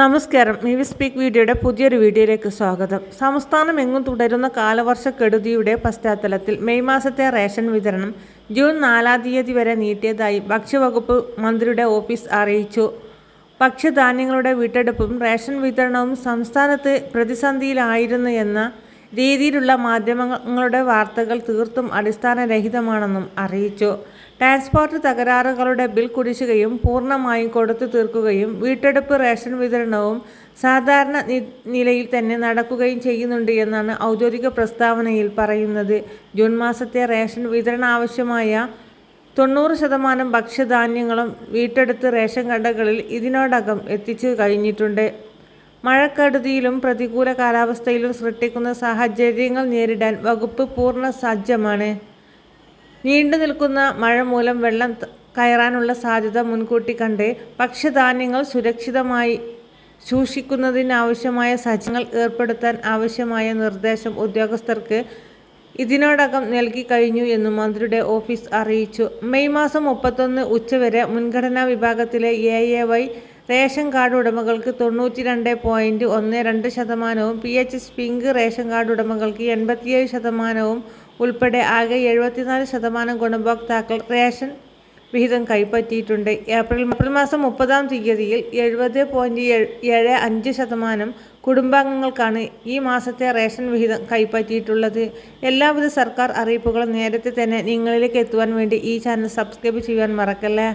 നമസ്കാരം. മീവി സ്പീക്ക് വീഡിയോയുടെ പുതിയൊരു വീഡിയോയിലേക്ക് സ്വാഗതം. സംസ്ഥാനം എങ്ങും തുടരുന്ന കാലവർഷ കെടുതിയുടെ പശ്ചാത്തലത്തിൽ മെയ് മാസത്തെ റേഷൻ വിതരണം ജൂൺ നാലാം തീയതി വരെ നീട്ടിയതായി ഭക്ഷ്യവകുപ്പ് മന്ത്രിയുടെ ഓഫീസ് അറിയിച്ചു. ഭക്ഷ്യധാന്യങ്ങളുടെ വീട്ടെടുപ്പും റേഷൻ വിതരണവും സംസ്ഥാനത്ത് പ്രതിസന്ധിയിലായിരുന്നു എന്ന രീതിയിലുള്ള മാധ്യമങ്ങളുടെ വാർത്തകൾ തീർത്തും അടിസ്ഥാനരഹിതമാണെന്നും അറിയിച്ചു. ട്രാൻസ്പോർട്ട് തകരാറുകളുടെ ബിൽ കുടിശ്ശികയും പൂർണമായും കൊടുത്തു തീർക്കുകയും വീട്ടെടുപ്പ് റേഷൻ വിതരണവും സാധാരണ നിലയിൽ തന്നെ നടക്കുകയും ചെയ്യുന്നുണ്ട് എന്നാണ് ഔദ്യോഗിക പ്രസ്താവനയിൽ പറയുന്നത്. ജൂൺ മാസത്തെ റേഷൻ വിതരണ ആവശ്യമായ തൊണ്ണൂറ് ശതമാനം ഭക്ഷ്യധാന്യങ്ങളും വീട്ടെടുത്ത് റേഷൻ കടകളിൽ ഇതിനോടകം എത്തിച്ചു കഴിഞ്ഞിട്ടുണ്ട്. മഴക്കെടുതിയിലും പ്രതികൂല കാലാവസ്ഥയിലും സൃഷ്ടിക്കുന്ന സാഹചര്യങ്ങൾ നേരിടാൻ വകുപ്പ് പൂർണ സജ്ജമാണ്. നീണ്ടു നിൽക്കുന്ന മഴ മൂലം വെള്ളം കയറാനുള്ള സാധ്യത മുൻകൂട്ടി കണ്ട് ഭക്ഷ്യധാന്യങ്ങൾ സുരക്ഷിതമായി സൂക്ഷിക്കുന്നതിനാവശ്യമായ സജ്ജങ്ങൾ ഏർപ്പെടുത്താൻ ആവശ്യമായ നിർദ്ദേശം ഉദ്യോഗസ്ഥർക്ക് ഇതിനോടകം നൽകി കഴിഞ്ഞു എന്നും മന്ത്രിയുടെ ഓഫീസ് അറിയിച്ചു. മെയ് മാസം മുപ്പത്തൊന്ന് ഉച്ചവരെ മുൻഗണനാ വിഭാഗത്തിലെ A A Y ration card ഉടമകൾക്ക് തൊണ്ണൂറ്റി രണ്ട് പോയിന്റ് ഒന്ന് രണ്ട് ശതമാനവും P H S pink ration card ഉടമകൾക്ക് എൺപത്തിയേഴ് ശതമാനവും ഉൾപ്പെടെ ആകെ എഴുപത്തിനാല് ശതമാനം ഗുണഭോക്താക്കൾ റേഷൻ വിഹിതം കൈപ്പറ്റിയിട്ടുണ്ട്. ഏപ്രിൽ ഏപ്രിൽ മാസം മുപ്പതാം തീയതിയിൽ എഴുപത് പോയിന്റ് ഏഴ് അഞ്ച് ശതമാനം കുടുംബാംഗങ്ങൾക്കാണ് ഈ മാസത്തെ റേഷൻ വിഹിതം കൈപ്പറ്റിയിട്ടുള്ളത്. എല്ലാവിധ സർക്കാർ അറിയിപ്പുകളും നേരത്തെ തന്നെ നിങ്ങളിലേക്ക് എത്തുവാൻ വേണ്ടി ഈ ചാനൽ സബ്സ്ക്രൈബ് ചെയ്യുവാൻ മറക്കല്ലേ?